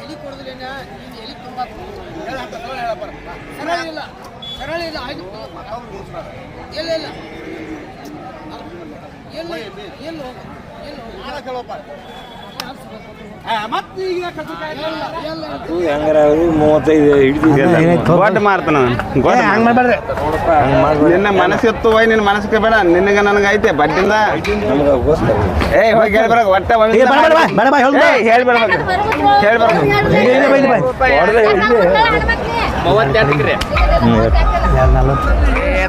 ಎಲಿ ಕೊಡೋದಿಲ್ಲ ನೀನು ಎಲಿ ತುಂಬ ಸರಳ ಇಲ್ಲ. ಸರಳ ಇಲ್ಲ ಆಯ್ತು. ಎಲ್ಲ ಇಲ್ಲ ಎಲ್ಲ ಎಲ್ಲ ಎಲ್ಲ ಹೆಂಗಾರ ಮೂವತ್ತೈದು ಹಂಗೆ ಮಾಡಬೇಡ್ರಿ ನಿನ್ನ ಮನಸ್ಸಿತ್ತು ಹೋಯ್ ನಿನ್ನ ಮನಸ್ಸಿಗೆ ಬೇಡ ನಿನಗೆ ನನಗೆ ಐತೆ ಬಡ್ಡಿಂದ ಏ ಹೋಗಿ ಹೇಳ್ಬರಕ್ ಒಟ್ಟ ಒಂದ್ ಏ, ಬೇಡ,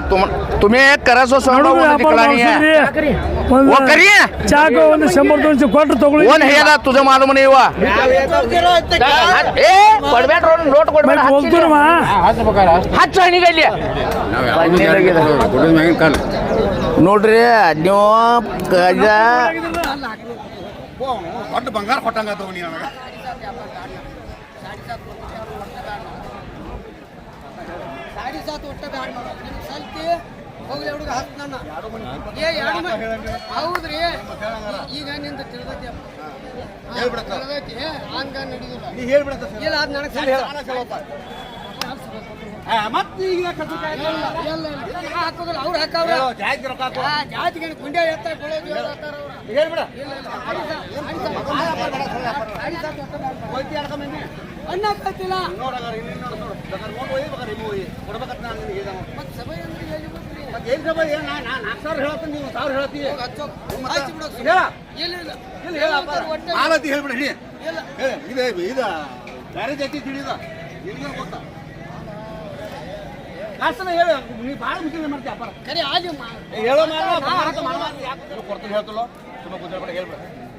ತುಮ್ ತುಮೇ ಕರಸೋ ಸಂಬಳ ಒಂದು ತಿಕ್ಕಳಾಣಿ ಓ ಕರಿಯ ಚಾಕ ಒಂದು ಶಂಬರ್ ದೊಡ್ಡ ಕೊಟ್ರು ತಗೊಳ್ಳಿ ಒಂದು ಹೇಳ ತುಜ ಮಾಲೂಮನೆ ಇವ ಏ ಕೊಡ್ಬೇಡ ನೋಟ್ ಕೊಡ್ಬೇಡ ಹೋಗ್ತೀರಮ್ಮ ಹಚ್ಚು ಹಣಿಗಲ್ಲಿ ನೋಡ್ರಿ ನೀವು ಕಜ ಬಂಗಾರ ಕೊಟ್ಟಂಗ ತಗೊಂಡಿ ನನಗೆ ಸಾಡಿ ಸಾತ್ ಒಟ್ಟ ಬ್ಯಾಡ ಸಲ್ತಿ ಹೋಗ್ಲಿ ಹುಡುಗ ಹತ್ತು ನನ್ನ. ಏ ಎರಡು ಹೌದ್ರಿ. ಈಗ ನಿಂದ ತಿಳ್ದೈತಿ ತಿಳಿದೈತಿ ಹಂಗ ನಡೀದಿಲ್ಲ. ನೀ ಹೇಳ್ಬಿಡತ್ತ ಇಲ್ಲ ಅದು ನನಗೆ ಹಾಕೋದಿಲ್ಲ ಅವ್ರು ಹಾಕವ್ರ. ಜಾತಿಗೆ ಗುಂಡೆ. ಹೇಳ್ಬಿಡ. ಅನ್ನ ಕತ್ತಿಲ್ಲ ನೋಡಗಾರ ಇನ್ನೇನು ನೋಡು ನೋಡು. ಬೇಕಾದ್ರೆ ನೋಡು ಒಯ್ಯಿ ಬೇಕಾದ್ರೆ ಕೊಡ್ಬೇಕಂತ ನಾನು ನಿನಗೆ ಸಭೆ ಅಂದ್ರೆ ಮಾಲತಿ ಹೇಳ್ಬಿಡಿ ಹೇಳಿ ಇದು ಇದು. ಬೇರೆ ಜಾತಿ ತಿಳಿದ. ನಿನಗೆ ಗೊತ್ತಾ? ಕಾಸನ ಹೇಳು ನೀ ಭಾಳ ಮುಖ್ಯ ಮಾಡ್ತೀಯ ಅಪ್ಪ. ಹೇಳೋ ಮಾಡ ಕೊಡ್ತೀನಿ ಹೇಳ್ತಲ್ಲ. ತುಂಬ ಕುದಿರ್ಬೇಡ ಹೇಳ್ಬೇಡ.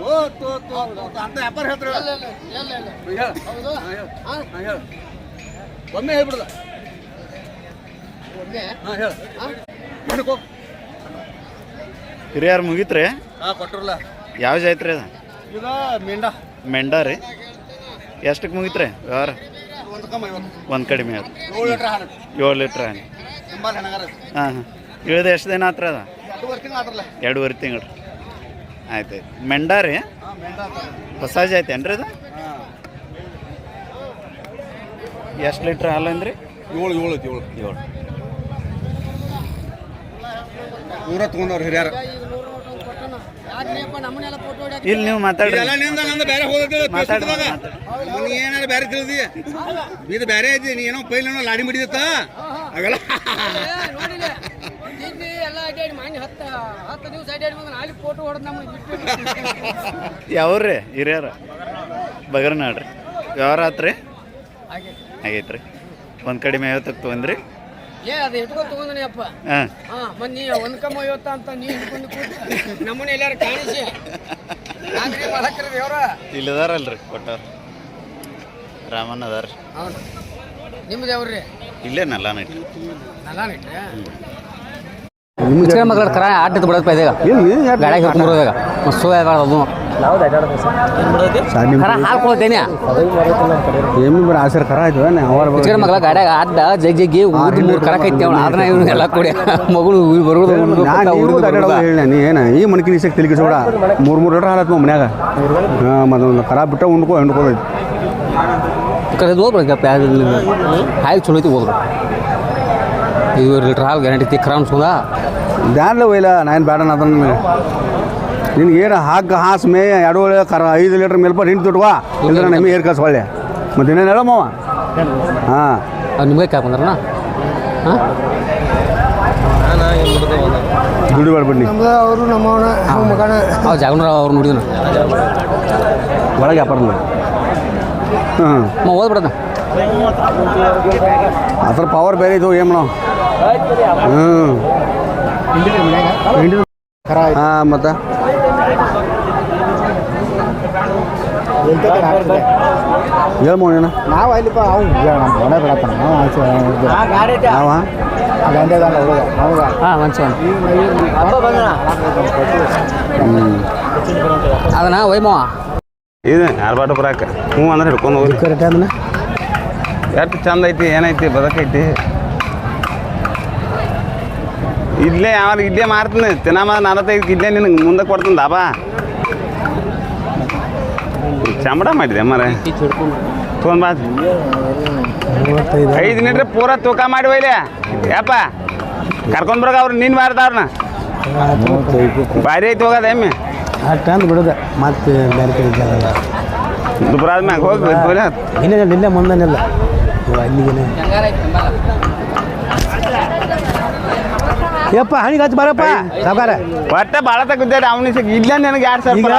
ತೋ ತೋ ತೋ ತೋ ಅಂತ ವ್ಯಾಪಾರ ಹೇಳ್ತಾರೆ. ಇಲ್ಲ, ಇಲ್ಲ, ಇಲ್ಲ, ಇಲ್ಲ. ಹೌದು? ಹಾ? ಹೇಳ. ಒಮ್ಮೆ ಹೇಳ್ಬಿಡ್ದ. ಒಮ್ಮೆ? ಹಾಂ ಹೇಳ. ಹಾ? ಏನಕ್ಕೆ ಹಿರಿಯರು ಮುಗಿತ್ರಿ? ಹಾಂ ಕೊಟ್ರಲ್ಲ. ಯಾವ ಜಾತ್ರೆ ಅದ? ಈಗ ಮೆಂಡಾ. ಮೆಂಡ ರೀ. ಎಷ್ಟಕ್ಕೆ ಮುಗಿತ್ರಿ ವ್ಯವಹಾರ? ಒಂದು ಕಡಿಮೆ ಅದು ಏಳು ಲೀಟ್ರ್ ಹಾಂ ಹಾಂ. ಇಳಿದ ಎಷ್ಟು ದಿನ ಆತ್ರ ಅದ? ಎರಡೂವರೆ ತಿಂಗಳು ಆದ್ರಲ್ಲ ಎರಡೂವರೆ ತಿಂಗಳು ರೀ ಆಯ್ತು. ಆಯ್ತು ಮೆಂಡ ರೀ? ಹೊಸ ಜಾತಿ ಅದು ಎಷ್ಟು ಲೀಟ್ರ್ ಹಾಲು ಅಂದ್ರಿ? ಏಳು ಏಳು ಐತಿ ಏಳು. ಏಳು. ನೂರ ತೊಗೊಂಡವ್ರು ಹಿರಿಯರು? ಇಲ್ಲಿ ನೀವು ನಂದು ಬೇರೆ ನೀ ಏನಾರ ಬೇರೆ ತಿಳಿದಿ? ಇದು ಬೇರೆ ಐತಿ ನೀ ಏನೋ ಪೈಲ್ ಏನೋ ಲಾಡಿ ಮಾಡಿದತ್ತ? ಅವೆಲ್ಲ ಅಡ್ಡಾಡಿ ಹತ್ತ ಹತ್ತು ದಿವಸ ಅಡ್ಡಾಡಿ ಬಂದ ಅಲ್ಲಿ ಫೋಟೋ ಹೊಡೆದು ನಮಗೆ ಬಿಟ್ಟು ಯಾವ್ರಿ ಹಿರಿಯರ? ಬಗರ್ ನಾಡ್ರಿ ವ್ಯವಹಾರ ಆತ್ರಿ ಆಗೈತ್ರಿ. ಒಂದು ಕಡಿಮೆ ಐವತ್ತಕ್ಕೆ ತೊಗೊಂಡ್ರಿ ಏ ಅದು ಇಟ್ಕೊಂಡು ತಗೊಂಡನಿ ಅಪ್ಪ. ಹಾಂ. ಹಾ ಮತ್ ನೀ ಒಂದ್ ಕಮ್ಮ ಐವತ್ತ ಅಂತ ನೀ ಹಿಡ್ಕೊಂಡು ಕೂತ ನಮ್ಮನೆ ಎಲ್ಲಾರು ಕಾಣಿಸಿ. ನಾಲ್ಕು ಮಾಡಕ್ರಿ ದೇವ್ರ. ಇಲ್ಲದಾರಲ್ರಿ ಕೊಟ್ಟವ್ರು. ರಾಮಣ್ಣ ಅದಾರ ನಿಮ್ದು ಯಾವ್ರಿ ಇಲ್ಲೇ ನಲ್ಲಾನಿಟ್ಟು ನೈಟ್ರಿ ಚಿಕನ್ ಮಗಳ ಕರ ಆಟ ಬಿಡೋದು ಈಗ. ಗಾಡಿ ಹಿಡ್ಕೊಂಡು ಬರೋದಾಗ ಸೋ ಅದು ಕರ ಹಾಲು ಕೊಡ್ತೇನೆ. ಏನು ಬರ ಆಸರ್ ಖರ ಆಯ್ತು ಅವರ ಚಿಕನ್ ಮಗಳ ಗಾಡ್ಯಾಗ ಅಡ್ಡ ಜಗ್ ಜಗ್ಗಿ ಊದ್ ಮೂರು ಕರ ಕೈತಿ ಅವ್ನು ಅದನ್ನ ಇವ್ನು ಎಲ್ಲ ಕೊಡಿ. ಮಗಳು ಬರೋದು ಹೇಳಿ ನೀ ಏನ? ಈ ಮಣಕಿ ನೀಸಕ್ ತಿಲ್ಕಿ ಸೋಡ ಮೂರ್ ಮೂರ್ ಲೀಟರ್ ಹಾಲತ್ ಮನ್ಯಾಗ. ಹಾಂ ಕರ ಖರಾ ಬಿಟ್ಟ ಉಂಡ್ಕೊ ಹಿಂಡ್ಕೋದೈತಿ ಕರೆದು ಹೋಗ್ಬೇಕು ಹಾಲು ಚಲೋ ಐತಿ ಹೋದ್ರು. ಐದು ಲೀಟ್ರ್ ಹಾಲು ಗ್ಯಾರಂಟಿ ಕರ ಅನ್ಸ್ಕೊಂಡ ದ್ಯಾನ್ಲ ಒಯ್ಲ ನಾನು ಬೇಡ ಅದನ್ನ ನಿನ್ಗೆ ಏನು ಹಾಕಿ ಹಾಸ್ ಮೇ ಎರಡು ಕರ ಐದು ಲೀಟ್ರ್ ಮೇಲ್ಪಟ್ಟು ಹಿಂಡಿ ತುಟ್ವಾ ಇಲ್ಲದ್ರೆ ನಮಗೆ ಏರ್ ಕಳ್ಸ ಒಳ್ಳೆ. ಮತ್ತೆ ಇನ್ನೇನು ಹೇಳಮ್ಮವ ಹಾಂ. ಅವ್ರು ನಿಮಗೆ ಕಾಕೊಂಡ್ರಣ ಹಾಂ? ದುಡ್ಡು ಬೇಡ್ಬಿಡ್ನಿ ನಮ್ದು ಅವರು ನಮ್ಮವನ ನಮ್ಮ ಮಗನ. ಅವ್ ಜಾಗನೂರ ಅವ್ರು ನೋಡಿದ್ರು ಒಳಗೆ ವ್ಯಾಪಾರ ಹ್ಞೂ ಓದ್ಬಿಡದ ಅದ್ರ ಪವರ್ ಬೇರೆ ಇದು ಏನು ಮಾಡೋ ಹ್ಞೂ ಹಾಂ ಮತ್ತೆ? ನೀನು. ನಾವು ಅಲ್ಲಿ ಅವು ಮನೆ ಬಿಡತ್ತಾನ ಮನ್ಸ ಅದನ್ನ ಒಯ್ಮವ ಇದು ಯಾರ್ಬಾಟ ಬರಾಕ. ಹ್ಞೂ ಅಂದ್ರೆ ಹಿಡ್ಕೊಂಡು ಹೋಗಿ ಕರೆಕ್ಟ್ ಅದನ್ನ ಎಷ್ಟು ಚಂದ ಐತಿ ಏನೈತಿ ಬದಕೈತಿ ಇಲ್ಲೇ ಯಾವ ಇಲ್ಲೇ ಮಾರ್ತೀನಿ. ತಿನ್ನಮ್ಮ ನಲವತ್ತೈದು ಇಲ್ಲೇ ನಿನಗೆ ಮುಂದೆ ಕೊಡ್ತೀನಿ, ದಾಬಾ. ಚಮಡ ಮಾಡಿದೆ ಮರ ಐದು ನಿಟ್ರೆ ಪೂರ ತೂಕ ಮಾಡಿ ಒಯ್ಲೆ. ಯಪ್ಪ, ಕರ್ಕೊಂಡ್ ಬರೋಗ ಅವ್ರು ನಿನ್ ಮಾರ್ದವ್ರನ್ನ ಭಾರಿ ಐತಿ ಹೋಗದ ಎಮ್ಮೆ. ಅಷ್ಟು ಅಂದ್ ಬಿಡೋದು ಮತ್ತೆ ಬೇರೆ ಕಡೆ ಹೋಗಿ ಮುಂದೆನಿಲ್ಲ ಅಲ್ಲಿಗೆ ಯಪ್ಪ ಹಣಿಗೆ ಹಚ್ಚಿ ಬರಪ್ಪ. ಸಾವುಕಾರ. ಒಟ್ಟ ಬಾಳ ತಗ್ಗಿದ್ದೆ ಅವನಿ ಇಲ್ಲ ನನಗೆ ಯಾರು ಸರ್ ಈಗ.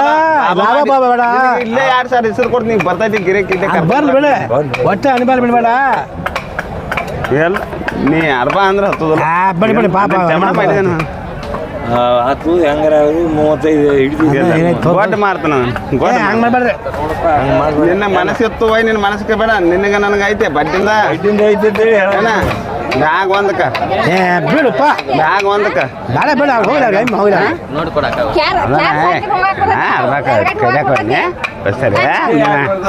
ಲಾಭ ಬಾ ಬೇಡ. ಇಲ್ಲ ಇಲ್ಲೇ ಸರ್ ಹೆಸರು ಕೊಡ್ತೀನಿ ನೀವು ಬರ್ತೈತಿ ಗಿರಕ್ ಇಲ್ಲೇ ಬರ್ಲಿ ಬಿಡ. ಹಣಿ ಅನಿಬಾಲ್ ಬಿಡಬೇಡ. ಎಲ್ಲ ನೀ ಅರ್ಬ ಅಂದ್ರೆ ಹತ್ತದಲ್ಲ. ಬಿಡಿ, ಬಿಡಿ, ಪಾಪ. ಹತ್ತು ಹೆಂಗಾರ ಮೂವತ್ತೈದು ಹಿಡಿದು ಗೊಡ್ಡ ಮಾಡ್ತಾನ ಹಂಗೆ ಮಾಡ್ಬೇಡ್ರಿ. ನಿನ್ನ ಮನಸ್ಸಿತ್ತು ಹೋಯ್ ನಿನ್ನ ಮನಸ್ಸಿಗೆ ಬೇಡ. ನಿನಗೆ ನನಗೆ ಐತೆ ಬಡ್ಡಿಂದ. ಐದಿಂದ ಐತೆ ಏನ? ಬ್ಯಾಗ್ ಒಂದಕ್ಕ. ಏ ಬಿಡಪ್ಪ ಬ್ಯಾಗ್ ಒಂದಕ್ಕ. ಬೇಡ ಬೇಡ ಅವ್ರು ಎಮ್ಮೆ ಹೋಗ್ಲ ಸರಿ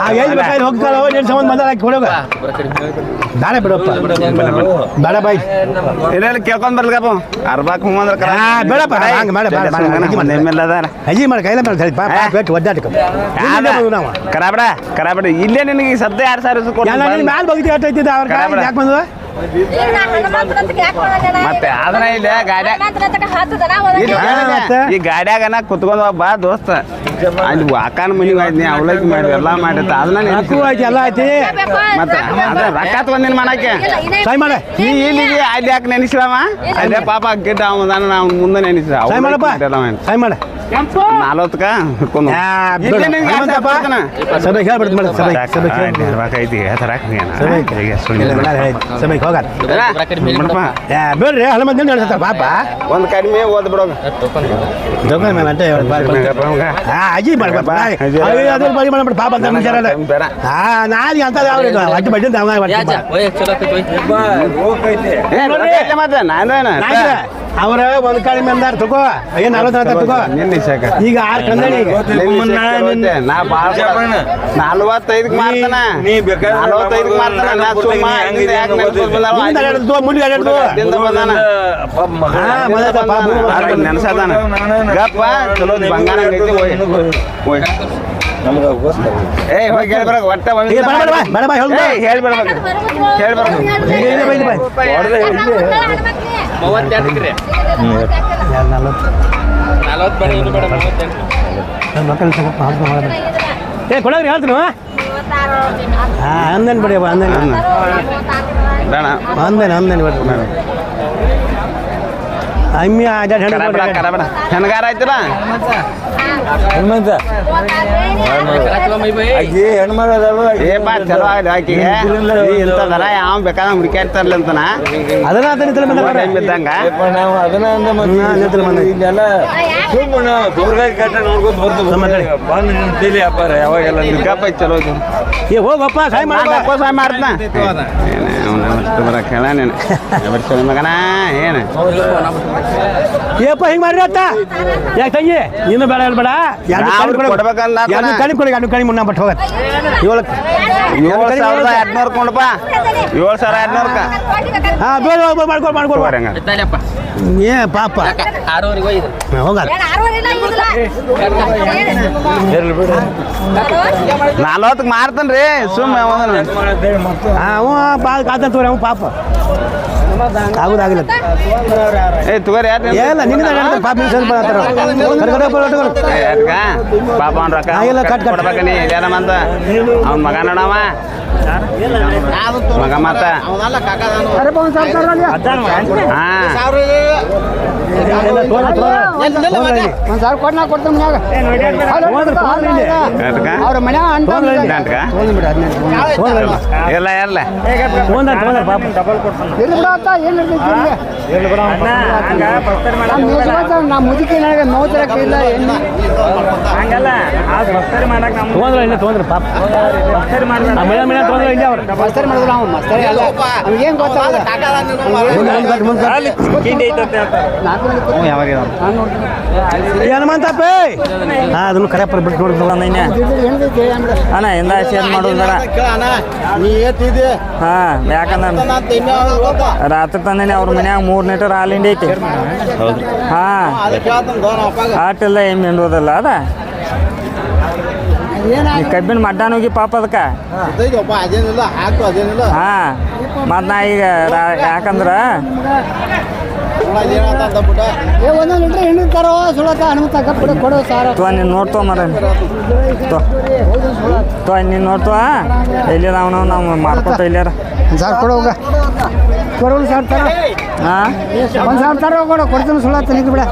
ಆ ಎಲ್ಲಿ ಬೇಕಾದ್ರೆ ಹೋಗ್ತಾಳ ನಿನ್ನ ಸಂಬಂಧ ಬಂದಾಗ ಕೊಡೋಗ. ಬೇಡ ಬಿಡಪ್ಪ ಬೇಡ ಬಾಯ್. ಇಲ್ಲ ಕೇಳ್ಕೊಂಡ್ ಬರ್ಲಪ್ಪ ಅರ್ಬಾಕ್ ಹ್ಞೂ ಅಂದ್ರೆ ಬೇಡಪ್ಪ, ಹಂಗ್ ಬೇಡ, ಬೇಡ. ನಿಮ್ಮೆಲ್ಲ ಅದಾರ. ಅಜ್ಜಿ ಮಾಡಿ ಕೈಲ ಮೇಲೆ ಸರಿ ಪಾಪ ಬೆಟ್ಟು ಒದ್ದಾಡ್ಕೊ ನಾವು? ಕರಾಬಡ ಕರಾಬಡ ಇಲ್ಲೇ ನಿನಗೆ ಸದ್ಯ ಎರಡು ಸಾವಿರ ಮ್ಯಾಲ್ ಬಗ್ತಿ ಅಟ್ಟೈತಿದ್ದ ಅವ್ರ ಯಾಕೆ ಬಂದ್ವ ಮತ್ತೆ ಅದನ್ನ ಇಲ್ಲ ಗಾಡ್ಯಾಗ ಈ ಗಾಡ್ಯಾಗ ನಾ ಕುತ್ಕೊಂಡ್ ಬಾ ದೋಸ್ತ. ಅಲ್ಲಿ ಅಕ್ಕನ ಮನಿ ಮಾಡಿದ್ನಿ ಅವಲಕ್ಕಿ ಮಾಡಿ ಎಲ್ಲ ಮಾಡಿರ್ತ ಅದನ್ನ ಎಲ್ಲ ಐತಿ ಮತ್ತೆ ಅದ ರೊಕ್ಕ ತಗೊಂಡಿನ ಮಾಡಕ್ಕೆ ನೀ ಇಲ್ಲಿಗೆ ಅಲ್ಲಿ ಯಾಕೆ ನೆನೆಸಿದವ ಅಲ್ಲೇ ಪಾಪ ಗಿಡ್ಡ ಅವನ ನಾವು ಮುಂದೆ ನೆನೆಸಿದ ಸೈ ಮಾಡಪ್ಪ. ಸೈ ಮಾಡ. ನಾಲ್ವತ್ತಕ್ಕ ಹಿಡ್ಕೊಂಡು. ಹನುಮಂತಪ್ಪ. ಸಭೆ ಹೇಳ್ಬಿಡ್ತು ಮೇಡಮ್ ಸಭೆ ಸಭೆ ಐತಿ ಸಭೆ ಹೋಗ ಏ ಬೇಡ್ರಿ ಹನುಮಂತ ಹೇಳ್ತಾರೆ ಪಾಪ ಒಂದು ಕಡಿಮೆ ಓದ್ ಮೇಲೆ ಅಂತ ಹೇಳಿ ಹಾ ಅಜ್ಜಿ ಮಾಡ್ಬೇಕ ಅದ್ರ ಬಳಿ ಮಾಡ್ಬಿಟ್ಟು ಪಾಪ ಅಂತ ಬೇಡ. ಹಾ ನಾಲಿಗೆ ಅಂತ ಅಡ್ಡ ಬಡ್ಡಿ. ಏ, ಅವ್ರ ಒಂದ್ ಕಡಿಮೆ ಅಂದಾರ ತಗೋ ಏನ್ ನಲ್ವತ್ತು ಅಂತ ತಗೋ. ನಿನ್ನ ಈಗ ಆರ್ ಕಂದಣಿ ನಾ ಬಾಳ ನಲ್ವತ್ತೈದಕ್ ಮಾಡ್ತಾನ. ನೀ ಬೇಕಾದ್ರೆ ನಲ್ವತ್ತೈದಕ್ ಮಾಡ್ತಾನ. ನಾ ಸುಮ್ಮ ಯಾಕ್ ಬಂದಾವ? ಮುಂದೆ ಅದು ನೆನ್ಸದಾನ ಗಪ್ಪ ಚಲೋ ಬಂಗಾರ ಐತಿ ಹೋಯ್. ಹೋಯ್. ನಮ್ಗೆ. ಏಯ್ ಹೋಗಿ ಒಟ್ಟ ಬೇಡ, ಬೇಡ, ಬೇಡ, ಬೇಡ, ಬಾ, ಹೇಳ್ ಬಾ. ಏಯ್, ಹೇಳಿ ಬರ್ಬೇಕು ಹೇಳಿ ಬರ್ಬೇಕು ಇಲ್ಲಿ ಬೈಲಿ ಬೈ. ನನ್ನ ಮಕ್ಕಳು ಸ್ವಲ್ಪ ಹಾಸ್ಪ ಮಾಡೋದು. ಏ ಕೊಡೋಗ್ರಿ ಹೇಳ್ತೀನಿ ಹಾಂ ಅಂದನ್ ಬಿಡಿ ಅಂದನ್ ಬೇಡ ಅಂದನ್ ಅಂದನ್ ಬಿಡ್ರಿ ಅಮ್ಮಿ ಅಡ್ಡಾಡ್ ಹೆಣ್ಣು ಕರಾಬಡ ಕೊಡ್ರಿ. ಕರಾಬಡ ಹೆಣ್ಗಾರ ಆಯ್ತಲ್ಲ? ಹನುಮಂತ. ಅಜ್ಜಿ ಹೆಣ್ಮಗ ಅದಾವ ಏ ಬಾ ಚಲೋ ಆಗಲಿ ಆಕಿಗೆ ಯಾವ ಬೇಕಾದಂಗ ಹುಡುಕ್ಯಾಡ್ತಾರಲ್ಲ ಅಂತನ? ಅದನ್ನ ಅದನ್ನ ಇದ್ದಂಗ? ನಾವು ಅಂದ ಮತ್ತೆ. ಇಲ್ಲೆಲ್ಲ ಸುಮ್ಮನೆ ಕಟ್ಟ ನೋಡ್ಕೊಂಡು ಬಂದು ಯಾವಾಗೆಲ್ಲ ಚಲೋ ಏ ಹೋಗಪ್ಪ ಸಾಯ್ ಮಾಡ ನಾಲ್ಕು ಸಹಾಯ ಮಾಡ್ತನ ಅವನ ಅಷ್ಟು ಬರಕ್ ಹೇಳ ನೀನು ಎಬರ್ ಚಲೋ ಮಗನ ಏನು ಏಪ್ಪ ಹಿಂಗ್ ಮಾಡ್ರಿ ಅತ್ತ? ಯಾಕೆ ತಂಗಿ? ಇನ್ನು ಬೇಡ ಬೇಡ. ಕೊಡ್ಬೇಕಲ್ಲ ಎರಡು ಕಣಿ ಕೊಡಿ. ಎರಡು ಕಣಿ ಮುನ್ನ ಬಟ್ಟು ಹೋಗತ್ತೆ ಏಳು ಏಳು ಸಾವಿರದ ಎರಡ್ನೂರು ಕೊಂಡಪ್ಪ ಏಳು ಸಾವಿರ ಎರಡ್ನೂರಕ್ಕ. ಹಾ ಬೇಡ ಮಾಡ್ಕೊಡ್ ಮಾಡ್ಕೊಡ್. ಏ ಪಾಪ. ಹೋಗ. ನಲ್ವತ್ತಕ್ಕೆ ಮಾರ್ತನ್ರಿ. ಸುಮ್ಮನೆ ಅವ ಬಾ ಕಾದಂತ ತೋರಿ ಅವ ಪಾಪ. ಆಗುದಾಗಿಲ್ಲ. ಏ ತಗೋರಿ ಯಾರು ನಿನ್ನ ಪಾಪ ಹೇಳ್ತಾರ ಪಾಪ ಅವ್ನ ರೊಕ್ಕ. ಕೊಡ್ಬೇಕ ನೀ ಇಲ್ಲೇನ ಮಂದ? ಅವ್ನ ಮಗ ನೋಡವ ಮಗ ಮತ್ತ? ಇಲ್ಲ ಇಲ್ಲ ನಾ ಮುದುಕಿ ನನಗೆ ನೋವು ತರಕ್ಕೆ ಇಲ್ಲ ಏನು ಹಂಗಲ್ಲ ತೊಂದ್ರೆ ಇಲ್ಲ ತೊಂದ್ರೆ ಪಾಪ ಮನೆ ಮನೆ ತೊಂದ್ರೆ ಇಲ್ಲ ಅವ್ರು. ಮಸ್ತರಿ ಮಾಡಿದ್ರು ನಾವು ಮಸ್ತರಿ ಅಲ್ಲ. ನಮ್ಗೇನ್ ಗೊತ್ತಾಗಲ್ಲ. ಹನುಮಂತಪ್ಪ ಹಾಂ ಅದನ್ನು ಕರೆಪ್ಪ ಬಿಟ್ಟು ನೋಡಿದ್ರಲ್ಲ ನಿನ್ನೆ ಅಣ್ಣ ಇಂದ ಶೇರ್ ಹಾಂ ಯಾಕಂದ್ರೆ ರಾತ್ರಿ ತಂದೇನೆ ಅವ್ರ ಮನ್ಯಾಗ ಮೂರು ಲೀಟರ್ ಹಾಲು ಹಿಂಡಿ ಐತಿ ಹಾಂ. ಆಟಿಲ್ಲ ಏನು ಹಿಂಡೋದಲ್ಲ ಅದ? ಈ ಕಬ್ಬಿನ ಮಡ್ಡಾನ ಹೋಗಿ ಪಾಪ ಅದಕ್ಕೆ. ಹಾ. ಹಾಕು ಅದೇನಿಲ್ಲ. ಹಾಂ. ಮತ್ತು ನಾ ಈಗ ಯಾಕಂದ್ರ? ತೋ ನೀನು ನೋಡ್ತೋ ಮರ ತೋ ನೀನು ನೋಡ್ತೋ ಎಲ್ಲಿ ಅವನು ನಾವು ಮಾಡ್ಕೊತ ಇಲ್ಲಾರ ಸಾವಿರ ಕೊಡು ಸಾಡ್ತಾರ ಒಂದು ಸಾವಿರ ತರ ಕೊಡು ಕೊಡ್ತೀನಿ ಸುಳ್ಳ ನಿಂಗೆ ಬಿಡ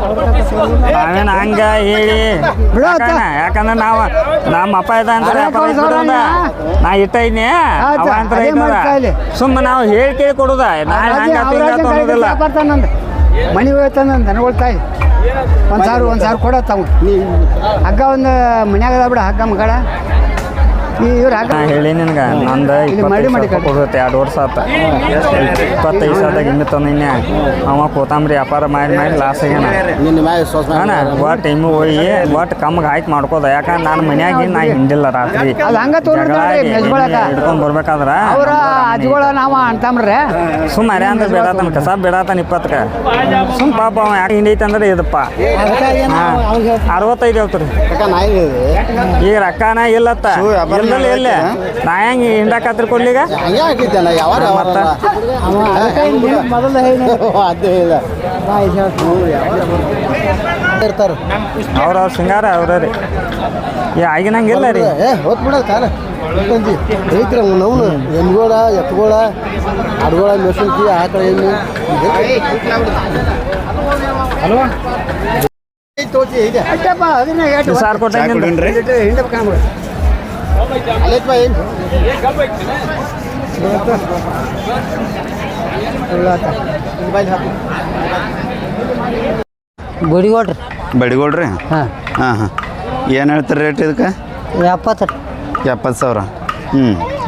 ನಾವೇನು ಹಂಗ ಹೇಳಿ? ಬಿಡು ಆತ. ಯಾಕಂದ್ರೆ ನಾವು ನಮ್ಮ ಅಪ್ಪ ಇದ್ದ ಅಂತ. ನಾ ಇಟ್ಟ ಇದ್ನಿ. ಸುಮ್ಮ ನಾವು ಹೇಳಿ ಕೇಳಿ ಕೊಡುದ. ನಾ ಹಂಗ ಅನ್ನೋದಿಲ್ಲ ನಂದು ಮನೆ ಹೋಯ್ತಂದ ದನಗಳು ತಾಯಿ ಒಂದು ಸಾವಿರ ಒಂದು ಸಾವಿರ ಕೊಡತ್ತಾವ ಹಗ್ಗ ಒಂದು ಮನ್ಯಾಗ ಬಿಡ ಹಗ್ಗ ಮಗಳ. ಇವ್ರು ಹಗ್ಗ ನಾ ಹೇಳಿ ನಿನ್ಗೆ ನಂದು ಇಲ್ಲಿ ಮಾಡಿ ಮಾಡಿ ಇಪ್ಪತ್ತೈದು ಕೊಡುತ್ತೆ ಎರಡು ವರ್ಷ ಆತ. ಇಪ್ಪತ್ತೈದು ಸಾವಿರದಾಗ ಇನ್ನು. ನಿನ್ನೆ ಅವ ಕೋತಂಬರಿ ವ್ಯಾಪಾರ ಮಾಡಿ ಮಾಡಿ ಲಾಸ್ ಆಗ್ಯಾನ ಅಣ್ಣ ಒಟ್ಟು ಟೈಮು ಹೋಗಿ ಒಟ್ಟು ಕಮ್ಗೆ ಹಾಕಿ ಮಾಡ್ಕೋದ. ಯಾಕಂದ್ರೆ ನಾನು ಮನ್ಯಾಗ ನಾ ಹಿಂಡಿಲ್ಲ ರಾತ್ರಿ. ಹಂಗ ಹಿಡ್ಕೊಂಡ್ ಬರ್ಬೇಕಾದ್ರ ಅವ್ರ ಅಜ್ಗಳ ನಾವು ಅಂತಂಬ್ರೆ ಸುಮ್ಮ ಅರೆ ಅಂದ್ರೆ ಬೇಡಾತನ ಕಸ ಬೇಡಾತನ ಇಪ್ಪತ್ತಕ್ಕೆ ಸುಮ್ ಪಾಪ ಅವ ಯಾಕೆ ಹಿಂದೈತೆ ಅಂದ್ರೆ ಇದಪ್ಪ. ಅರವತ್ತೈದು ಹೇಳ್ತೀರಿ ಈಗ ರೊಕ್ಕನ ಇಲ್ಲತ್ತ. ಇಲ್ಲಲ್ಲ ಇಲ್ಲ ನಾ ಹೆಂಗೆ ಹಿಂಡಾಕತ್ರಿ ಕೊಡ್ಲಿಗ ಮತ್ತ? ಮೊದಲು ಇರ್ತಾರ. ಅವ್ರ ಅವ್ರ ಸಿಂಗಾರ ಅವ್ರ ರೀ. ಏ ಆಗಿನಂಗಿಲ್ಲ ರೀ. ಹೊತ್ ಬಿಡ ಕಾಲ. ರೈತರ ನವ್ನು. ಎಮ್ಗೋಳ ಎತ್ಗೋಳ ಆಡುಗೋಳ ಮೆಣಸಿನ್ಕಿ ಆಕಳ ಎಮ್ಮೆ ಸಾರ್ ಬಡಿಗೋಡ್ರಿ. ಬಡಿಗೋಡ್ರಿ? ಹಾಂ. ಹಾಂ ಹಾಂ. ಏನು ಹೇಳ್ತಾರೆ ರೇಟ್ ಇದಕ್ಕೆ? ಎಪ್ಪತ್ತು ಎಪ್ಪತ್ತು ಸಾವಿರ. ಹ್ಞೂ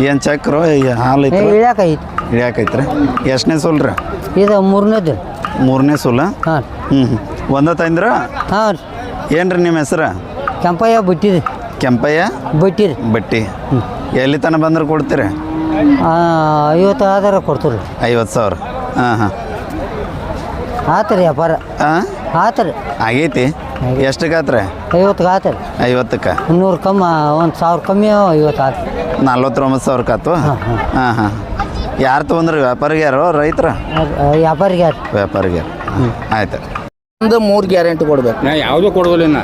ಏನು ಚಕ್ರು ಹಾಲು ಐತೆ ಇಳ್ಯಾಕೈತಿ ಹಿಡಿಯಾಕೈತ್ರಿ ಎಷ್ಟನೇ ಸೋಲ್ರಿ? ಇದು ಮೂರನೇದು. ಮೂರನೇ ಸೋಲ? ಹಾಂ. ಹ್ಞೂ ಹ್ಞೂ ಒಂದ ತಂದ್ರ? ಹಾಂ ಏನು ರೀ ನಿಮ್ಮ ಹೆಸ್ರು? ಕೆಂಪಯ್ಯ ಬಿಟ್ಟಿದೆ ಕೆಂಪಯ್ಯ? ಬಟ್ಟಿರಿ ಬಟ್ಟಿ. ಎಲ್ಲಿ ತನಕ ಬಂದ್ರೆ ಕೊಡ್ತೀರಿ? ಐವತ್ತು ಆಧಾರ ಕೊಡ್ತೀರಿ. ಐವತ್ತು ಸಾವಿರ. ಹಾಂ ಹಾಂ. ಆತು ರೀ ವ್ಯಾಪಾರ. ಹಾಂ ಆತು ರೀ ಆಗೈತಿ ಎಷ್ಟಕ್ಕೆ ಆತ್ರಿ? ಐವತ್ತಕ್ಕೆ ಆತು ರೀ ಐವತ್ತಕ್ಕೆ? ನೂರು ಕಮ್ಮ ಒಂದು ಸಾವಿರ ಕಮ್ಮಿ ಐವತ್ತು ಆತು ನಲ್ವತ್ತೊಂಬತ್ತು ಸಾವಿರಕ್ಕೆ ಆತು? ಹಾಂ ಹಾಂ. ಯಾರು ತೊಗೊಂಡ್ರಿ ವ್ಯಾಪಾರಿಗೆ ಯಾರು? ರೈತರ? ವ್ಯಾಪಾರಿಗೆ ಯಾರು ವ್ಯಾಪಾರಿಗೆ. ಯಾರು ಆಯ್ತು. ಒಂದು ಮೂರು ಗ್ಯಾರಂಟಿ ಕೊಡ್ಬೇಕು. ನಾ ಯಾವುದೂ ಕೊಡೋದಿಲ್ಲ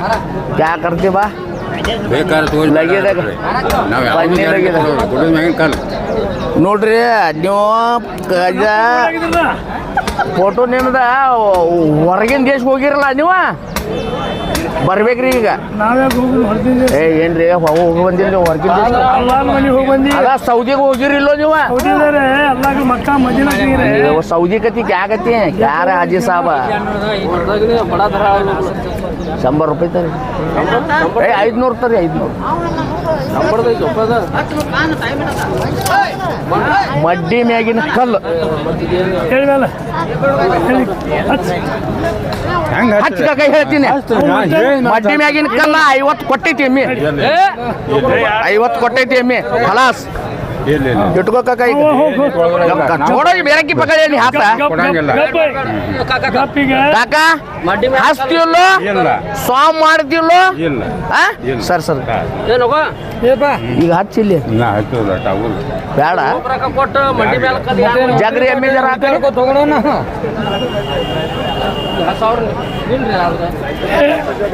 ಯಾಕೆ ಬಾ. ಬೇಕಾದ್ರೆ ತೋರಿ. ನಾವು ಮ್ಯಾಗಿನ ಕಾಲ ನೋಡ್ರಿ ನೀವು ಕಜ ಫೋಟೋ ನಿಮ್ದ ಹೊರಗಿನ ದೇಶಕ್ಕೆ ಹೋಗಿರಲ್ಲ ನೀವು ಬರ್ಬೇಕ್ರಿ ಈಗ. ಏ ಏನ್ರಿ? ಹೋಗಿ ಬಂದಿಲ್ಲ ಅಲ್ಲ ಸೌದಿಗೆ ಹೋಗಿರಿಲ್ಲೋ ನೀವು? ನೀವು ಸೌದಿ ಕತಿ ಕ್ಯಾಗತಿ ಯಾರ ಹಾಜಿ ಸಾಬ? ಶಂಬರ್ ರೂಪಾಯಿ ತರಿ ಐದ್ನೂರು ತರಿ ಐದ್ನೂರು. ಮಡ್ಡಿ ಮ್ಯಾಗಿನ ಕಲ್ಲು. ಹಚ್ಚ. ಕೈ ಹೇಳ್ತೀನಿ. ಮಡ್ಡಿ ಮ್ಯಾಗಿನ ಕಲ್ಲ ಐವತ್ತು ಕೊಟ್ಟೈತಿ ಎಮ್ಮಿ. ಐವತ್ತು ಕೊಟ್ಟೈತಿ ಎಮ್ಮಿ. ಖಲಾಸ್. ಬೇರಕ್ಕಿ ಪಕ್ಕ ಕಾಕ ಮಾಡ್ತಿಯಲ್ಲೋ? ಆ? Sir sir. ಈಗ ಹಚ್ಚಿಲ್ಲ ಬೇಡ. ಜಗ್ರಿ ಎಮ್ಮೆ ಜರ ಹಾಕ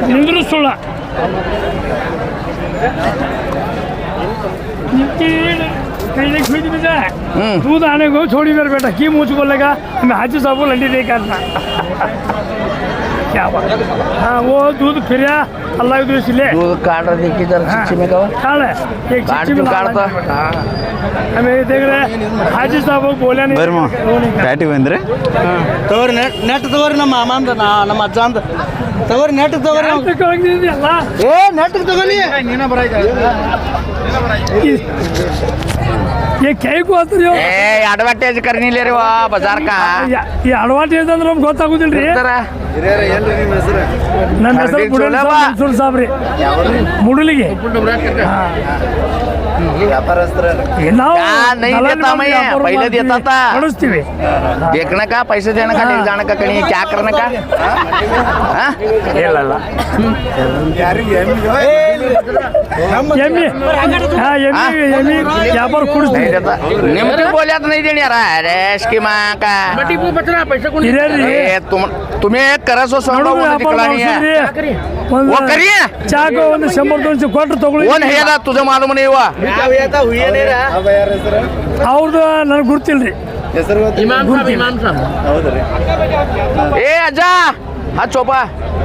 ನಿಂದ್ರು ಸುಳ್ಳ. खुद में जाए दूध आने को छोड़ी मेरे बेटा की मुझ बोलेगा मैं हाजी साहब को लंडी नहीं करना क्या बात हाँ वो दूध फिर अल्लाह के इसलिए दूध काट देखी जरा चिच्ची में कवा काल है एक काट चिट्ठी तू में काट तो हमें देख रहे हैं हाजी साहब को बोला नहीं ಬರ್ಮ वो नहीं ಪ್ಯಾಟಿ ಬಂದ್ರಿ ತಗೋರಿ ನೆಟ್ ನೆಟ್ ತಗೋರಿ ನಮ್ಮ ಮಾಮಂದ ನಾ ನಮ್ಮ ಅಜ್ಜ ಅಂತ ತಗೋರಿ ನೆಟ್ ತಗೋರಿ करते ಅಲ್ಲ ಏ ನೆಟ್ ತಗೋಲಿ ये कई को ಆತ್ರಿ ಇವು? ಏ ಅಡ್ವರ್ಟೈಸ್ ಕರ್ನಿಲ್ಲ ರೀ ವಾ ಬಜಾರ್ ಕಾ ಯಾ- ಈ ಅಡ್ವಾಂಟೇಜ್ ಅಂದ್ರೆ ನಮ್ಗೆ ಗೊತ್ತಾಗುದಿಲ್ರಿ ನನ್ನ ಹೆಸರು ಹರ್ದಿಕ್ ಬುಡಲ್ ಚೋಲಪ್ಪ. ಮನ್ಸೂರ್ ಸಾಬ್ ರೀ ಮುಡಲಿಗೆ ಏ, ನಾವು ಯಾ, ನೈ ದಲಾಲಿ ದೇತಾ ಮೈ, ವ್ಯಾಪಾರ ಪೈಲೆ ಮಾಡ್ತೀವಿ, ದೇತಾ ತಾ. ಕೊಡಿಸ್ತೀವಿ देखने का पैसे देने का नहीं जाने का कहीं क्या करने का हाँ? ಇಲ್ಲ ಇಲ್ಲ ಎಮ್ಮಿ ಹಾ ಎಮ್ಮಿ ಎಮ್ಮಿ ವ್ಯಾಪಾರ नहीं ಕೊಡಿಸ್ತೀವಿ देता निम्न बोलिया तो नहीं देने यार अरे इसकी माँ का ಹಿರಿಯರಿ ए, तुम तुम्हें एक करस हो ನೋಡು समझो वो ವ್ಯಾಪಾರ दिखलानी है ಮಾಡ್ಸಿದ್ರಿ. ಒಂದು वो करिए ಚಾಕ ಒಂದು ಶಂಬರ್ ದೊಂದು ಕೊಟ್ಟು ತಗೊಳ್ಳಿ कौन है ना तुझे मालूम नहीं हुआ ಅವ್ರದ್ದು ನನಗೆ ಗುರ್ತಿಲ್ರಿ ए अजा हाँ चोपा ये बा निबळ ये लगावटी के मैं क्या भी हो हाँ? ये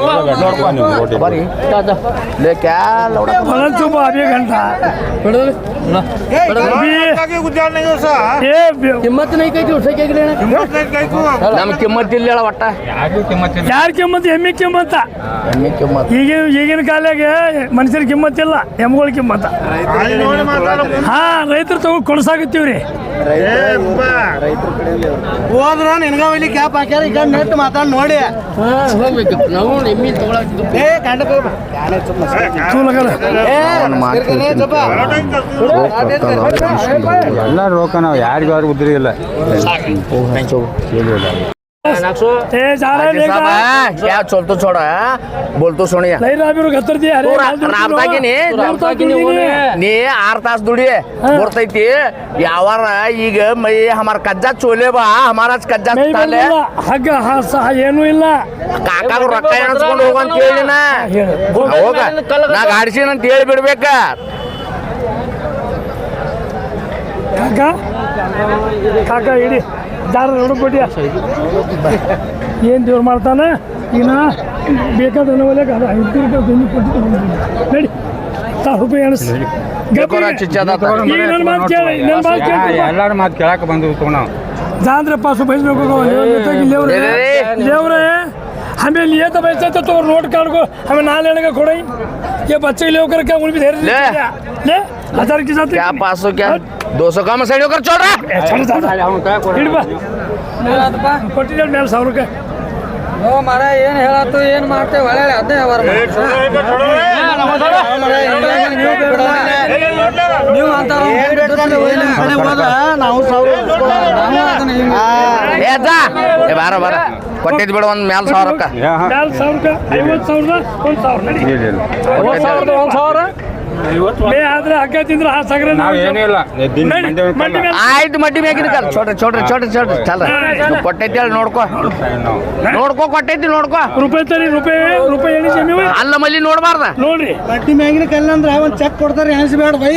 ಕಿಮ್ಮತ್ ನೈ ಮನುಷ್ಯರ ಕಿಮ್ಮತ್ ಇಲ್ಲ ಒಟ್ಟ ಕಿಮ್ಮತ್ ಎಮ್ಮಿ ಕಿಮ್ಮತ್ತ ಈಗಿನ ಕಿಮ್ಮತ್ತಿಲ್ಲ ಎಮ್ಗಳ ಕಿಮ್ಮತ್ತ ಹಾ ರೈತರು ತಗೋ ಕೊಡ್ಸಾಕತ್ತೀವ್ರಿ ಹೋದ್ರ ನಿನ್ಗ ಇಲ್ಲಿ ಕ್ಯಾಪ್ ಹಾಕ್ಯಾರ ಈಗ ನೆಟ್ ಮಾತಾಡ್ ನೋಡಿ. ಎಲ್ಲ ರೋಕ ನಾವು ಯಾರಿಗಾರು ಉದ್ರಿ ಇಲ್ಲ. ए जा रहा है साहब देखा है, क्या चलतो छोड़ा बोलतो सोनिया नहीं राबी गत्तर दिया अरे तू रा- ರಾಬ್ದಾಗಿನಿ? ನೀ ಆರ್ ತಾಸ್ ದುಡಿ ಬರ್ತೈತಿ ಯಾವಾರ ಈಗ ಮೈ ಹಮಾರ ಕಜ್ಜಾ ಚೋಲೆ ಬಾ ಹಮಾರ ಕಜ್ಜಾ ಮೈ ತಾಲೆ ಬಂದಿಲ್ಲ ಹಗ್ಗ ಹಾಸ ಏನೂ ಇಲ್ಲ ಕಾಕಾಗ ರೊಕ್ಕ ಎಣಿಸ್ಕೊಂಡು ಹೋಗಂತ ಹೇಳಿ ನಾ ಹೇಳು. ಹೋಗ ನಾ ಗಾಡಿಸಿನ ಅಂತ ಹೇಳಿ ಬಿಡ್ಬೇಕ ಕಾಕ ಕಾಕ ಇಡಿ ದಾರ ನೋಡ್ಬಿಟ್ಟಿಯ ಏನು ದೇವ್ರು ಮಾಡ್ತಾನೆ? ಈಗ ಬೇಕಾದ ನೋವಲೆಗೆ ಅದು ಐದು ರೂಪಾಯಿ ಬೆನ್ನು ಕೊಟ್ಟು ಬಂದು ಆಮೇಲೆ ಏತ ಕೊಡೈ. ಏ ಬಚ್ಚ ಲೇವಕರಕ್ಕೆ ಉಳಿಬಿದೆ ಲೇ. ना लेने का खोड़ा ही ये बच्चे लेकर क्या उन भी धैर्य ले। ले हजार के साथ क्या पास हो क्या दो सौ कम सैड होकर छोड़ रहा ए, छोड़ छोड़ हिड़बा ಕೊಟ್ಟಿದ್ದ ಮೇಲೆ ಸಾವಿರ ರೂಪಾಯಿ ಮರ ಏನ್ ಹೇಳತ್ತು ಏನ್ ಮಾಡ್ತೇವೆ ಒಳ್ಳೆ ಅದೇ ನೀವು ಅಂತಾರ ನಾವು ಏ ಅಜ್ಜ ಏ ಬಾರ ಬಾರ ಕೊಟ್ಟಿದ್ ಬಿಡು ಒಂದ್ ಮ್ಯಾಲ ಸಾವಿರ ರೊಕ್ಕ ಮೇಲೆ ಸಾವಿರ ರೂಪಾಯಿ ಐವತ್ತು ಸಾವಿರದ ಒಂದು ಸಾವಿರ ನಡಿ ಕೊಟ್ಟಿದ್ದ. ಒಂದು ಸಾವಿರ ಮೇ ಆದ್ರೆ ಹಗ್ಗ ತಿಂದ್ರೆ ಆ ಸಗರ ಆಯ್ತು ಮಡ್ಡಿ ಕಲ್ ಚೋಟ್ರಿ ಚೋಟ್ರಿ ಚೋಟ್ರಿ ಚೋಟ್ರಿ ಚಲ್ರ. ಕೊಟ್ಟೈತಿ ಹೇಳಿ ನೋಡ್ಕೋ. ನೋಡ್ಕೋ ಕೊಟ್ಟೈತಿ ನೋಡ್ಕೋ. ರೂಪಾಯಿ ತರಿ ರೂಪಾಯಿ ಅಲ್ಲ ಮಲ್ಲಿ ನೋಡಬಾರ್ದ. ನೋಡ್ರಿ. ಬಡ್ಡಿ ಮ್ಯಾಗಿನ ಕಲ್ಲಂದ್ರ ಒಂದ್ ಚೆಕ್ ಕೊಡ್ತಾರೆ ಎಣಿಸ್ಬೇಡ ಬೈ.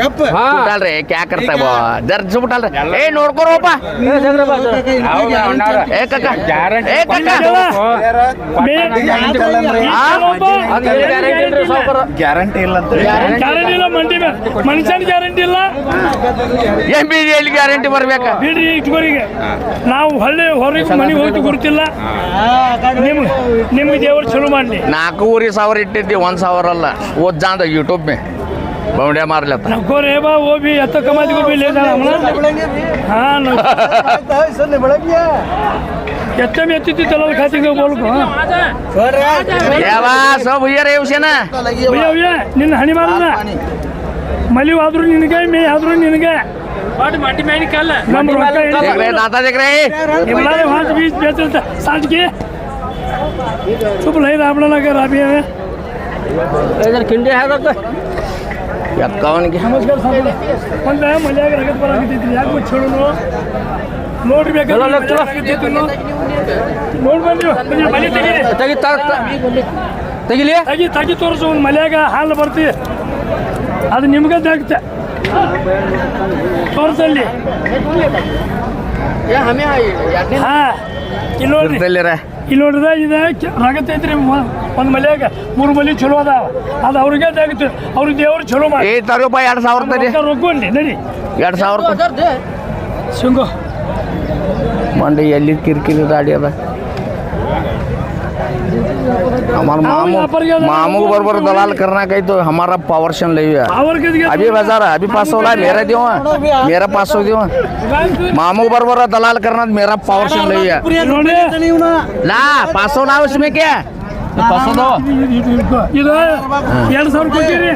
ಗಪ್ಪ ಅಲ್ರಿ ಕ್ಯಾ ಕರ್ತಾವ ಜರ್ಜ್ ಬಿಟ್ಟಲ್ರಿ ಏ ನೋಡ್ಕೋರಪ್ಪ ಏ ಕಕ್ಕ ಏ ಕಕ್ಕ ಗ್ಯಾರಂಟಿ ಇಲ್ಲ ಅಂತ ಗ್ಯಾರಂಟಿ ಇಲ್ಲ. ಮಂಡಿ ಮನುಷ್ಯನ ಗ್ಯಾರಂಟಿ ಇಲ್ಲ. ಎಂ ಬಿ ಎಲ್ಲಿ ಗ್ಯಾರಂಟಿ ಬರಬೇಕಾ? ಬಿಡ್ರಿ ಇಟ್ಕೋರಿಗೆ ನಾವು ಹಳ್ಳಿ ಹೊರಗೆ ಮನೆಗೆ ಹೋಗಿ ಗುರುತಿಲ್ಲ. ನಿಮ್ ನಿಮ್ಗೆ ದೇವರು ಚಲೋ ಮಾಡಲಿ. ನಾಲ್ಕೂವರೆ ಸಾವಿರ ಇಟ್ಟಿದ್ದೆ ಒಂದು ಸಾವಿರ ಅಲ್ಲ. ಓದ್ಜಾಂದ ಯೂಟ್ಯೂಬ್ ಮೇ ಬೌಂಡೆ ಮಾರ್ಲತ್ತ. ನಕ್ಕೋ ರೇ ಬಾ ಓ ಬಿ ಎತ್ತ ಕಮಾದಿ ಬಿ ಲೇದ કેટલા મેં હતી તલાલ ખાતી ગયો બોલ કો ಯಾವ ಸೊ ಹುಯ್ಯಾರ ಇವ್ಸೇನ ಅಯ್ಯೋ ಅಯ್ಯ ನಿನ್ನ ಹಣಿ ಮಾರಲ್ಲ ಮಲಿವ್ ಆದ್ರೂ ನಿನಗೆ ಮೇ ಆದ್ರೂ ನಿನಗೆ ಬಟ್ ಮಟ್ಟಿ ಮೆಣಕಲ್ಲ ನಮ್ಮ ರೊಕ್ಕ ಜಗ್ರೆ ದಾತಾ ಜಗ್ರೆ ನಿಮ್ಮಲ್ಲ ಹಾಸ್ ಬೀಸ್ ಬೇಚಂತ ಸಾಂಜ್ಗೆ ಸುಪ್ ಲೈ ರಾಮಣ ನಗರ ರಾಬಿ ಹೇ ಇದರ ಕಿಂಡಿ ಹಾಕಕ ಎತ್ಕವನ್ಗೆ ನಮಸ್ಕಾರ ಸರ್ ಒಂದ ಮಲ್ಯಾಗ ರಗತ್ ಬರಾಗಿದ್ದಿತ್ತು ಯಾಕೆ ಬಿಚ್ಚೋಣ ನೋಡ್ರಿ ತೆಗೀರಿ. ತೆಗಿಲಿ? ತೆಗಿ ತೆಗಿ ತೋರಿಸು ಒಂದು ಮಲೆಯಾಗ ಹಾಲು ಬರ್ತಿ. ಅದು ನಿಮ್ಗೆ ಆಗುತ್ತೆ ತೋರಿಸಲ್ಲಿ ಹಾ ಇಲ್ಲಿ ನೋಡ್ರಿ. ಇಲ್ಲಿ ನೋಡಿದ್ರೆ ಇದು ರಗತೈತ್ರಿ ಒಂದು ಮಲ್ಯಾಗ ಮೂರು ಮಲಿ ಚಲೋ ಅದಾವ. ಅದು ಅವ್ರಿಗೆ ಆಗುತ್ತೆ ಅವ್ರಿಗೆ ದೇವ್ರು ಚಲೋ ಮಾಡಿ. ಎರಡ್ ಸಾವಿರ ತರಿ ರೊಕ್ಕೊಂಡಿ ನಡಿ. ಎರಡು ಸಾವಿರ ಸಿಂಗೋ ಮಂಡಿ ಎಲ್ಲಿ ಕಿರಿಕಿರಿ ಗಾಡಿ ಅದ हमार मामू मामू को बरोबर दलाल करना कही तो हमारा पावर शन ले हुआ ಅವ್ರ ಗದಿಗೆ अभी बाजार है, अभी पास होला मेरा दियो मेरा पास हो दियो मामू को बरोबर दलाल करना मेरा पावर शन ले हुआ ನೋಡಿ ला पास होला उसमें क्या ಇದು ಎರಡು ಸಾವಿರ ಕೊಟ್ಟಿರಿ.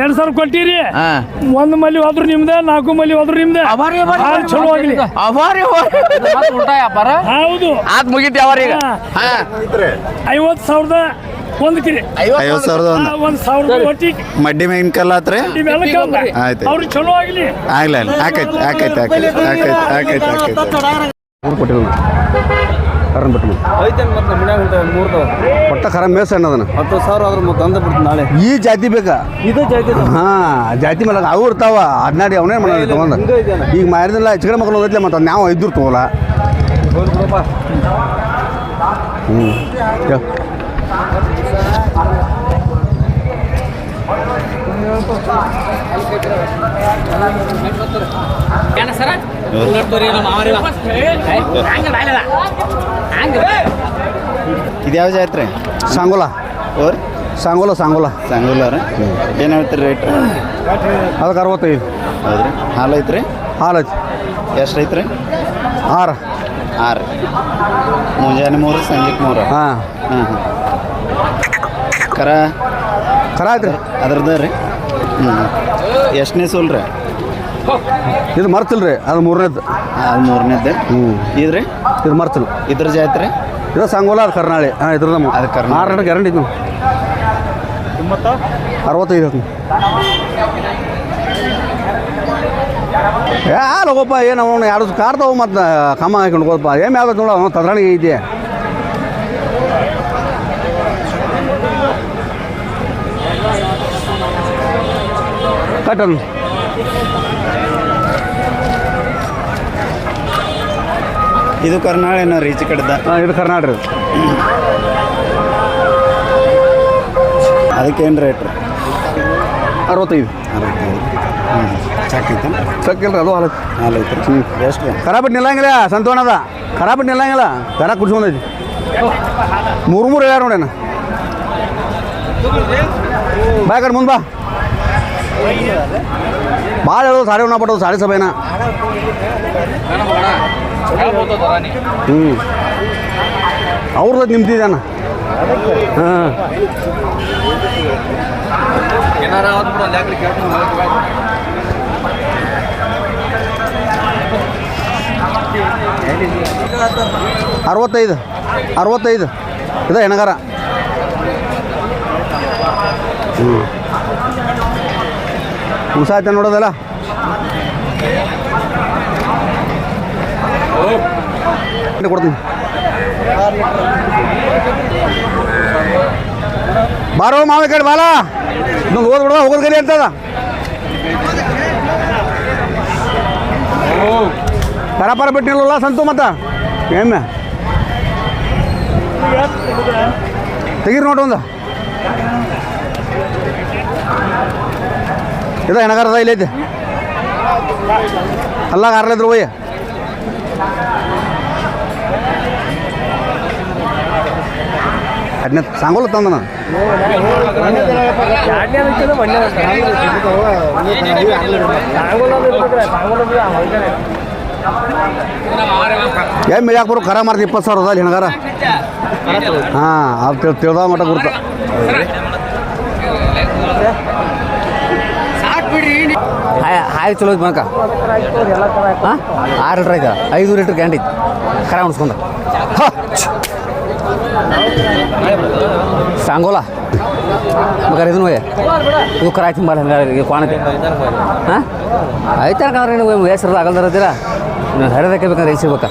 ಎರಡು ಸಾವಿರ ಕೊಟ್ಟಿರಿ. हाँ ಒಂದು ಮಲಿ ಹೋದ್ರು ನಿಮ್ದೆ ನಾಲ್ಕು ಮಲಿ ಹೋದ್ರು ನಿಮ್ದೆ. ಚಲೋ ಆಗಲಿ. ಅವಾರಿ ಹೌದು. ಆತ್ ಮುಗಿತ್ ಐವತ್ತು ಸಾವಿರದ ಒಂದು ಕಿರಿ. ಐವತ್ತು ಸಾವಿರದ ಒಂದು. ಒಂದ್ ಸಾವಿರ ಒಟ್ಟಿ. ಮಡ್ಡಿ ಕಲ್ಲ ಕಮ್ಮ ಆಯ್ತು. ಅವ್ರಿಗೆ ಚಲೋ ಆಗಲಿ. ಆಗ್ಲಿ ಆಗ್ಲಿ. ಆಕೈತಿ ಆಕೈತಿ ಆಕೈತಿ ಆಕೈತಿ ಆಕೈತಿ ಆಕೈತಿ ಕೊಟ್ಟಿಲ್ಲ ಕರನ್ ಬಿಟ್ಟು ಒಟ್ಟ ಕರ ಮೇಸ್ ಅದನ್ನ. ಹತ್ತು ಸಾವಿರ ಆದ್ರೆ ಮತ್ತೆ ತಂದು ಬಿಡ್ತೀನಿ ನಾಳೆ. ಈ ಜಾತಿ ಬೇಕಾ? ಇದು ಜಾತಿ ಹಾ ಜಾತಿ ಮೇಲೆ ಅವು ಇರ್ತಾವ ಹದಿನಾಡಿ ಅವನೇ ಮಾಡೋದು ತಗೊಂಡ ಈಗ ಮಾರಿದಿಲ್ಲ ಹೆಚ್ಚು ಕಡೆ ಮಕ್ಕಳು ಓದೈತ್ಲೆ ಮತ್ತೆ ನಾವು ಇದ್ರು ತಗೋಲ್ಲ ಹ್ಞೂ ಇದ್ಯಾವ ಜಾತ್ರೆ? ಸಾಂಗೋಲ. ಓರ್ ಸಾಂಗೋಲ ಸಾಂಗೋಲ. ರೀ ಏನು ಹೇಳ್ತೀರಿ ರೇಟ್? ಅದಕ್ಕೆ ಅರವತ್ತೈದು. ಹೌದ್ರಿ. ಹಾಲು ಐತ್ರಿ? ಹಾಲು ಐತಿ. ಎಷ್ಟು ಐತ್ರಿ? ಆರು. ಆರು. ಮುಂಜಾನೆ ಮೂರು ಸಂಜೆಗೆ ಮೂರು. ಹಾಂ. ಹಾಂ ಹಾಂ ಕರ? ಖರ ಐತ್ರಿ. ಅದ್ರದ್ದು ರೀ? ಹ್ಞೂ ಎಷ್ಟನೇ ಸೂಲ್ ರೀ? ಇದು ಮರ್ತಿಲ್ರಿ ಅದು ಮೂರನೇದ್ದು ಅದು ಮೂರನೇದ್ದು ಹ್ಞೂ ಇದ್ರಿ? ಇದು ಮರ್ತಿಲ್ಲ ಇದ್ರ ಜಾತ್ರೆ ಇದು ಸಂಗೋಲ ಅದು ಕರ್ನಾಳಿ. ಹಾಂ ಇದ್ರ ನಮ್ಮ. ಅದು ಕರ್ನಾಳಿ. ಆರು ಗಂಟೆ ಗ್ಯಾರಂಟಿ ಇದ್ದು ಅರವತ್ತೈದು ಹತ್ತು ಏ ಹೋಗಪ್ಪ ಏನು ಅವನು ಎರಡು ತಗೋ ಮತ್ತು ಕಮ್ಮ ಹಾಕೊಂಡು ಹೋಗಪ್ಪ. ಏನು ಯಾವ್ದು ನೋಡೋ ಅವನು ತದ್ರಾಣಿಗೆ ಐತಿ ಕಟ್ಟನ್ ಇದು ಕರ್ನಾಟಕನ ರೀಚ್ ಕಡೆದ? ಹಾಂ ಇದು ಕರ್ನಾಟಕ ಅದಕ್ಕೇನು ರೇಟ್ ಅರವತ್ತೈದು. ಅರವತ್ತೈದು. ಹ್ಞೂ ಚಕ್ ಸಕ್ಕಿಲ್ರಿ ಅದು ಹಾಲು ಹಾಲು ಹ್ಞೂ ಎಷ್ಟು ಖರಾಬ್ ಖರಾಬಿಟ್ಟು ನಿಲ್ಲಂಗಿಲ್ಲ ಅದ. ಖರಾಬ್ ನಿಲ್ಲಂಗಿಲ್ಲ ದರ ಕುಡ್ಸ್ಕೊಂಡೈತಿ ಮೂರು ಮೂರು ಹೇಳ್ಯಾರ ನೋಡೇನ ಬಾ ಕಡೆ ಮುಂದೆ ಬಾ. ಭಾಳ ಹೇಳೋದು ಸಾರಿ ಉಣ್ಣ ಪಟ್ಟೋದು ಸಾರಿ ಸಭೆನ. ಹ್ಞೂ ಅವ್ರದ್ದು ನಿಮ್ದಿದ್ದಾನ ಹಾಂ. ಅರವತ್ತೈದು ಅರವತ್ತೈದು. ಇದೆ ಹೆಣಗಾರ. ಹ್ಞೂ ಆಯ್ತಾ ನೋಡೋದಲ್ಲ? ಕೊಡ್ತೀನಿ. ಬಾರೋ ಮಾವ ಕಡೆ ಬಾಲ. ಇನ್ನೊಂದು ಓದ್ ಬಿಡೋ ಹೋಗೋದು ಕಲಿ ಅಂತದ. ಪರ ಪರ ಬಿಟ್ಟಿಲ್ಲ ಸಂತು ಮತ್ತ? ಏನು ತೆಗೀರಿ ನೋಡು ಒಂದು. ಇದು ಹೆಣಗಾರದ ಇಲ್ಲೈತೆ ಅಲ್ಲ ಆರ್ಲಿದ್ರು ಹೋಯ್ ಅದನ್ನ ಸಾಂಗೋಲ್ ತಂದ ನಾನು. ಏನು ಮಿಳ್ಯಾಕ ಬರೋ, ಖರ ಮಾರ್ತಿ ಇಪ್ಪತ್ತು ಸಾವಿರ ಅದಲ್ಲಿ ಹೆಣಗಾರ. ಹಾಂ, ಅದು ತಿಳ್ ತಿಳ್ದ ಮಟ್ಟ ಗುರ್ತ. ಹಾಯ್ ಚಲೋ ಮನಕ ಆರು ಲೀಟ್ರ್ ಐತೆ ಐದು ಲೀಟ್ರ್ ಕ್ಯಾಂಡ್ ಖರ ಉಣಿಸ್ಕೊಂಡ ಸಾಂಗೋಲ? ಮಗ ಇದನ್ನು ಇದು ಕರ ಆಯ್ತು ಬಾಳ ಹಂಗಾರೆ ಕ್ವಾಣತಿ ಹಾಂ? ಆಯ್ತು ಯಾಕಂದ್ರೆ ನೀವು, ಹೆಸರು ಆಗಲ್ದಾರ ಹರಿದಕ್ಕೆ ಬೇಕಂದ್ರೆ ಬೇಕಾ